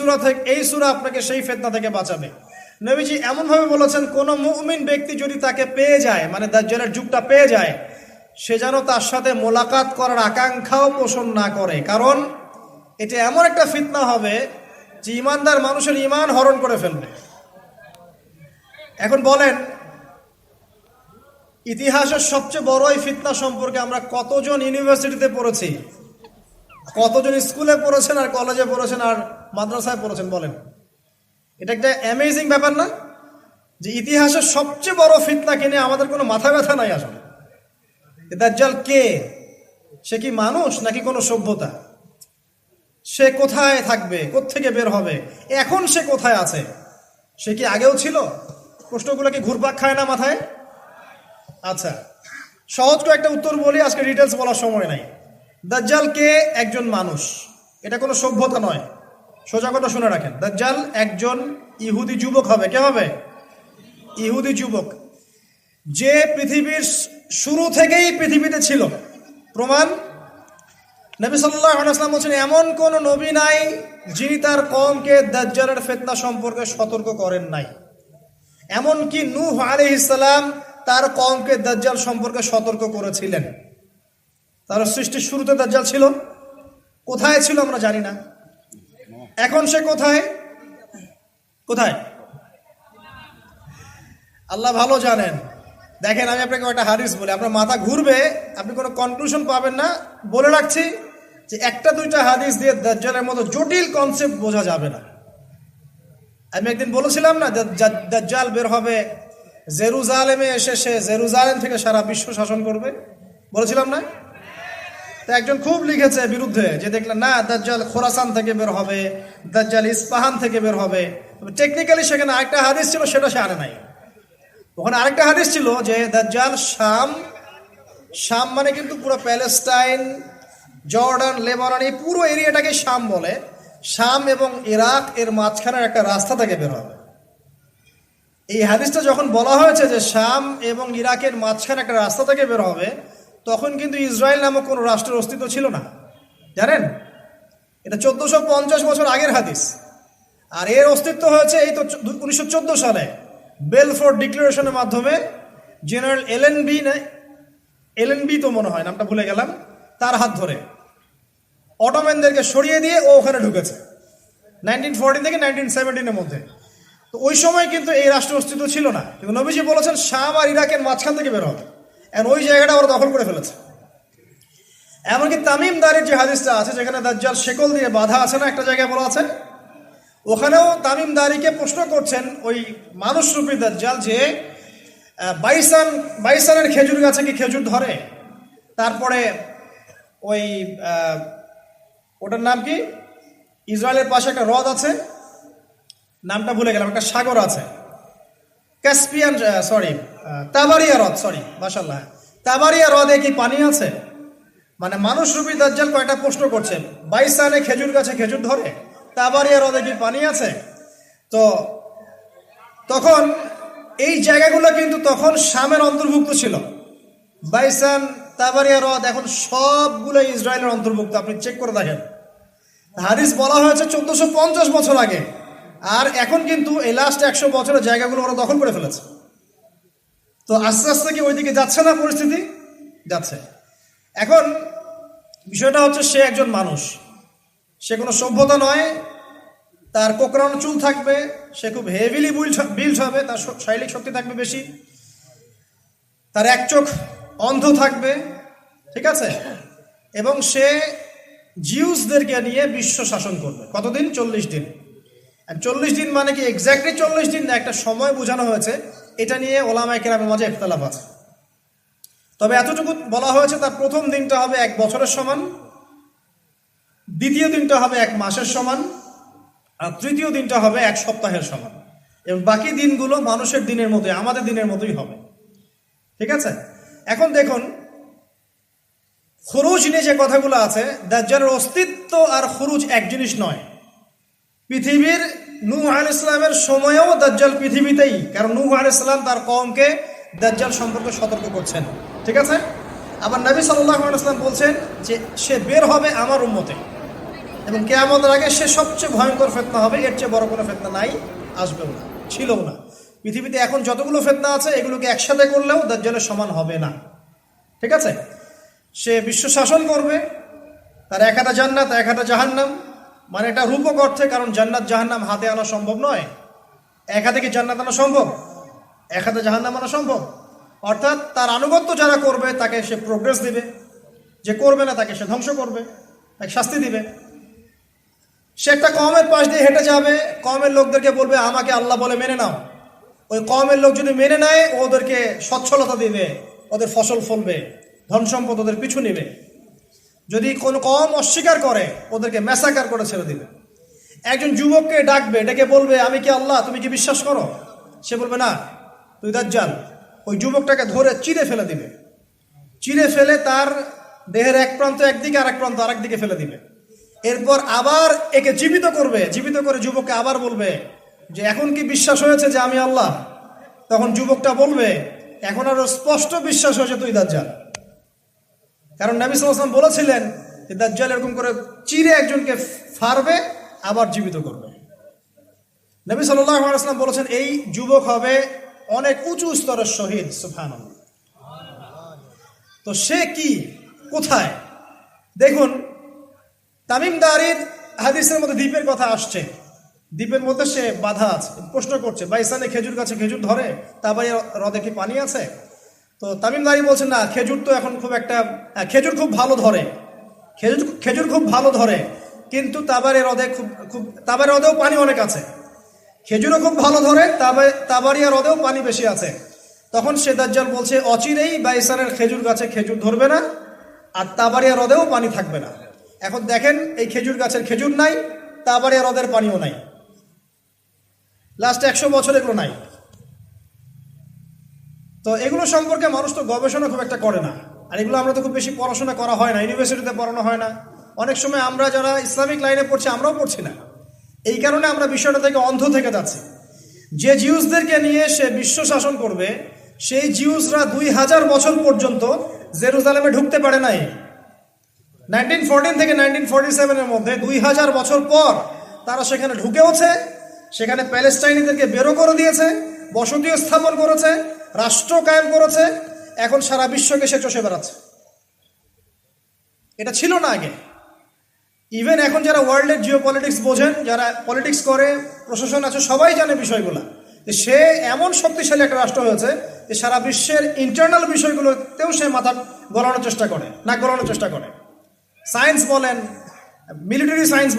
সুরা থেকে, এই সুরা আপনাকে সেই ফেতনা থেকে বাঁচাবে। নবীজি এমনভাবে বলেছেন, কোন মুমিন ব্যক্তি যদি তাকে পেয়ে যায় মানে দাজ্জালের যুগটা পেয়ে যায়, সে যেন তার সাথে মোলাকাত করার আকাঙ্ক্ষাও পোষণ না করে। কারণ এটা এমন একটা ফিতনা হবে যে ইমানদার মানুষের ইমান হরণ করে ফেলবে। এখন বলেন, ইতিহাসের সবচেয়ে বড় এই ফিতনা সম্পর্কে আমরা কতজন ইউনিভার্সিটিতে পড়েছি? কতজন স্কুলে পড়েছেন আর কলেজে পড়েছেন আর মাদ্রাসায় পড়েছেন বলেন? এটা একটা অ্যামেজিং ব্যাপার না? যে ইতিহাসের সবচেয়ে বড় ফিতনা কিনে আমাদের কোনো মাথা ব্যথা নাই আসলে। দাজ্জাল কে? সে কি মানুষ নাকি কোনো সভ্যতা? সে কোথায় থাকবে? কোত্থেকে বের হবে? এখন সে কোথায় আছে? সে কি আগেও ছিল? প্রশ্নগুলো কি ঘুরপাক খায় না মাথায়? আচ্ছা সহজ একটা উত্তর বলি, আজকে ডিটেলস বলার সময় নাই। দাজ্জাল কে একজন মানুষ? এটা কোনো সভ্যতা নয়। সোজা কথা শুনে রাখেন। দাজ্জাল একজন ইহুদি যুবক হবে। কে হবে? ইহুদি যুবক। যে পৃথিবীর শুরু থেকেই পৃথিবীতে ছিল। প্রমাণ, নবী সাল্লাহ আলাইসলাম বলছেন, এমন কোন নবী নাই যিনি তার কমকে দাজ্জালের ফেতনা সম্পর্কে সতর্ক করেন নাই। এমনকি নূহ আলী ইসলাম তার কমকে দাজ্জাল সম্পর্কে সতর্ক করেছিলেন। তার সৃষ্টির শুরুতে দাজ্জাল ছিল। কোথায় ছিল আমরা জানি না। এখন সে কোথায়? কোথায়? আল্লাহ ভালো জানেন। দেখেন, আমি আপনাকে একটা হাদিস বলি। আপনার মাথা ঘুরবে, আপনি কোনো কনক্লুশন পাবেন না। বলে রাখছি যে একটা দুইটা হাদিস দিয়ে দাজ্জালের মতো জটিল কনসেপ্ট বোঝা যাবে না। আমি একদিন বলেছিলাম না দাজ্জাল বের হবে জেরুজালেমে এসে সে জেরুজালেম থেকে সারা বিশ্ব শাসন করবে? বলেছিলাম না? তো একজন খুব লিখেছে বিরুদ্ধে যে দেখলেন, না, দাজ্জাল খোরাসান থেকে বের হবে, দাজ্জাল ইস্পাহান থেকে বের হবে। টেকনিক্যালি সেখানে আরেকটা হাদিস ছিল, সেটা সে আনে নাই। ওখানে আরেকটা হাদিস ছিল যে দাজ্জাল শাম শাম মানে কিন্তু পুরো প্যালেস্টাইন, জর্ডান, লেবানন, এই পুরো এরিয়াটাকে শাম বলে। শাম এবং ইরাক এর মাঝখানের একটা রাস্তা থেকে বের হবে। এই হাদিসটা যখন বলা হয়েছে যে শাম এবং ইরাকের মাঝখানে একটা রাস্তা থেকে বের হবে তখন কিন্তু ইসরায়েল নামক কোনো রাষ্ট্রের অস্তিত্ব ছিল না। জানেন? এটা চোদ্দশো পঞ্চাশ বছর আগের হাদিস। আর এর অস্তিত্ব হয়েছে এই তো উনিশশো চোদ্দ সালে বেলফোর্ড ডিক্লারেশনের মাধ্যমে general L B LN N B মনে হয়, নামটা ভুলে গেলাম, তার হাত ধরে। অটোম্যানদেরকে সরিয়ে দিয়ে ও ওখানে ঢুকেছে, নাইনটিন ফোরটিন থেকে নাইনটিন সেভেন্টিনের মধ্যে। তো ওই সময় কিন্তু এই রাষ্ট্র অস্তিত্ব ছিল না। কিন্তু নবীজি বলেছেন, শাম আর ইরাকের মাঝখান থেকে বের হবে। এখন ওই জায়গাটা ওরা দখল করে ফেলেছে। এমনকি তামিম দারির যে হাদিসটা আছে, যেখানে দাজ্জাল শেকল দিয়ে বাধা আছে না, একটা জায়গায় বলা আছে, ওখানেও তামিম দারিকে প্রশ্ন করছেন ওই মানুষরূপী দাজ্জাল যে বাইসান, বাইসানের খেজুর গাছে কি খেজুর ধরে? তারপরে ওই ওটার নাম কি? ইসরায়েলের পাশে একটা হ্রদ আছে, নামটা ভুলে গেলাম, একটা সাগর আছে। ক্যাসপিয়ান সরি তাবারিয়া হ্রদ সরি মাসাল্লাহ তাবারিয়া হ্রদে কি পানি আছে? মানে মানুষ রূপী দাজ্জাল কয়েকটা প্রশ্ন করছে? বাইসানে খেজুর গাছে খেজুর ধরে? তাবারিয়া হ্রদে কি পানি আছে? তো তখন এই জায়গাগুলো কিন্তু তখন শামের অন্তর্ভুক্ত ছিল। বাইসান, তাবারিয়া হ্রদ এখন সবগুলো ইসরায়েলের অন্তর্ভুক্ত। আপনি চেক করে দেখেন। হাদিস বলা হয়েছে চোদ্দশো বছর আগে। আর এখন কিন্তু এই লাস্ট একশো বছরের জায়গাগুলো ওরা দখল করে ফেলেছে। তো আস্তে আস্তে কি ওইদিকে যাচ্ছে না পরিস্থিতি? যাচ্ছে। এখন বিষয়টা হচ্ছে সে একজন মানুষ। সে কোনো সভ্যতা নয়, তার কোকরানো চুল থাকবে, সে খুব হেভিলি বিল্ড বিল্ড হবে, তার শারীরিক শক্তি থাকবে বেশি, তার এক চোখ অন্ধ থাকবে, ঠিক আছে? এবং সে জিউসদেরকে নিয়ে বিশ্ব শাসন করবে। কতদিন? চল্লিশ দিন। চল্লিশ দিন মানে কি এক্স্যাক্টলি চল্লিশ দিন একটা সময় বোঝানো হয়েছে। এটা নিয়ে ওলামায় কেরামের মাঝে ইখতলাফ আছে। তবে এতটুকু বলা হয়েছে, তার প্রথম দিনটা হবে এক বছরের সমান, দ্বিতীয় দিনটা হবে এক মাসের সমান, আর তৃতীয় দিনটা হবে এক সপ্তাহের সমান। এবং বাকি দিনগুলো মানুষের দিনের মতোই, আমাদের দিনের মতোই হবে। ঠিক আছে? এখন দেখুন, খরুজ নিয়ে যে কথাগুলো আছে, দাজ্জালের অস্তিত্ব আর খরুজ এক জিনিস নয়। পৃথিবীর নূহ আল ইসলামের সময়েও দাজ্জাল পৃথিবীতেই, কারণ নূহ আল ইসলাম তার কমকে দাজ্জাল সম্পর্কে সতর্ক করছেন। ঠিক আছে? আবার নবী সাল্লাহ ইসলাম বলছেন যে, সে বের হবে আমার উম্মতে এবং কেয়ামতের আগে সে সবচেয়ে ভয়ঙ্কর ফেতনা হবে। এর চেয়ে বড় কোনো ফেতনা নাই, আসবেও না, ছিলও না। পৃথিবীতে এখন যতগুলো ফেতনা আছে, এগুলোকে একসাথে করলেও দাজ্জালের সমান হবে না। ঠিক আছে? সে বিশ্ব শাসন করবে, তার এক হাতে জান্নাত, এক হাতে জাহান্নাম মানে এটা রূপক অর্থে, কারণ জান্নাত জাহান্নাম হাতে আনা সম্ভব নয়। এক হাতে কি জান্নাত আনা সম্ভব? এক হাতে জাহান্নাম আনা সম্ভব? অর্থাৎ তার আনুগত্য যারা করবে, তাকে সে প্রোগ্রেস দিবে। যে করবে না, তাকে সে ধ্বংস করবে, তাকে শাস্তি দিবে। সে একটা কমের পাশ দিয়ে হেঁটে যাবে, কমের লোকদেরকে বলবে, আমাকে আল্লাহ বলে মেনে নাও। ওই কমের লোক যদি মেনে নেয়, ওদেরকে সচ্ছলতা দিবে, ওদের ফসল ফলবে, ধন সম্পদ ওদের পিছু নিবে। যদি কোনো কম অস্বীকার করে, ওদেরকে ম্যাসাকার করে ছেড়ে দিবে। একজন যুবককে ডাকবে, ডেকে বলবে, আমি কি আল্লাহ? তুমি কি বিশ্বাস করো? সে বলবে, না, তুই দাজ্জাল। ওই যুবকটাকে ধরে চিরে ফেলে দিবে। চিরে ফেলে তার দেহের এক প্রান্ত একদিকে আর এক প্রান্ত আরেক দিকে ফেলে দিবে। এরপর আবার একে জীবিত করবে। জীবিত করে যুবককে আবার বলবে যে, এখন কি বিশ্বাস হয়েছে যে আমি আল্লাহ? তখন যুবকটা বলবে, এখন আরও স্পষ্ট বিশ্বাস হয়েছে তুই দাজ্জাল। কারণ নবী সাল্লাম বলেছিলেন যে দাজ্জাল এরকম করে চিরে একজনকে ফারবে, আবার জীবিত করবে। নবী সাল্লাম বলেছেন, এই যুবক হবে অনেক উঁচু স্তরের শহীদ সুফান তো সে কি? কোথায়? দেখুন তামিমদারির হাদিসের মধ্যে দ্বীপের কথা আসছে। দ্বীপের মধ্যে সে বাধা আছে, প্রশ্ন করছে বাইসানে খেজুর গাছে খেজুর ধরে? তারপরে হ্রদে কি পানি আছে? তো তামিম তামিমদারি বলছেন না খেজুর তো এখন খুব একটা হ্যাঁ, খেজুর খুব ভালো ধরে। খেজুর খেজুর খুব ভালো ধরে কিন্তু তাবারে হ্রদে খুব খুব তাবারে হ্রদেও পানি অনেক আছে। খেজুরও খুব ভালো ধরে তাবে- তাবারিয়া হ্রদেও পানি বেশি আছে। তখন সে দাজ্জাল বলছে অচিরেই বাইসানের খেজুর গাছে খেজুর ধরবে না আর তাবারিয়া হ্রদেও পানি থাকবে না। এখন দেখেন এই খেজুর গাছের খেজুর নাই তাবারিয়া হ্রদের পানিও নাই। লাস্ট একশো বছর এগুলো নাই। তো এগুলো সম্পর্কে মানুষ তো গবেষণা খুব একটা করে না। আর এগুলো আমরা তো খুব বেশি পড়াশোনা করা হয় না ইউনিভার্সিটিতে পড়ানো হয় না। অনেক সময় আমরা যারা ইসলামিক লাইনে পড়ছি, আমরাও পড়ছি না। এই কারণে আমরা বিষয়টা থেকে অন্ধ থেকে যাচ্ছি। যে জিউসদেরকে নিয়ে সে বিশ্ব শাসন করবে, সেই জিউসরা দুই হাজার বছর পর্যন্ত জেরুজালেমে ঢুকতে পারে নাই। নাইনটিন ফোরটিন থেকে নাইনটিন ফোরটি সেভেনের মধ্যে দুই হাজার বছর পর তারা সেখানে ঢুকেওছে, সেখানে প্যালেস্টাইনিদেরকে বেরো করে দিয়েছে, বসতিও স্থাপন করেছে রাষ্ট্র কায়েম করেছে, এখন সারা বিশ্বকে সে চষে বেড়াচ্ছে। এটা ছিল না আগে। ইভেন এখন যারা ওয়ার্ল্ডের জিও পলিটিক্স বোঝেন, যারা পলিটিক্স করে, প্রশাসন আছে, সবাই জানে বিষয়গুলো। যে সে এমন শক্তিশালী একটা রাষ্ট্র হয়েছে যে সারা বিশ্বের ইন্টারনাল বিষয়গুলোতেও সে মাথা গলানোর চেষ্টা করে না গলানোর চেষ্টা করে। সায়েন্স বলেন মিলিটারি সায়েন্স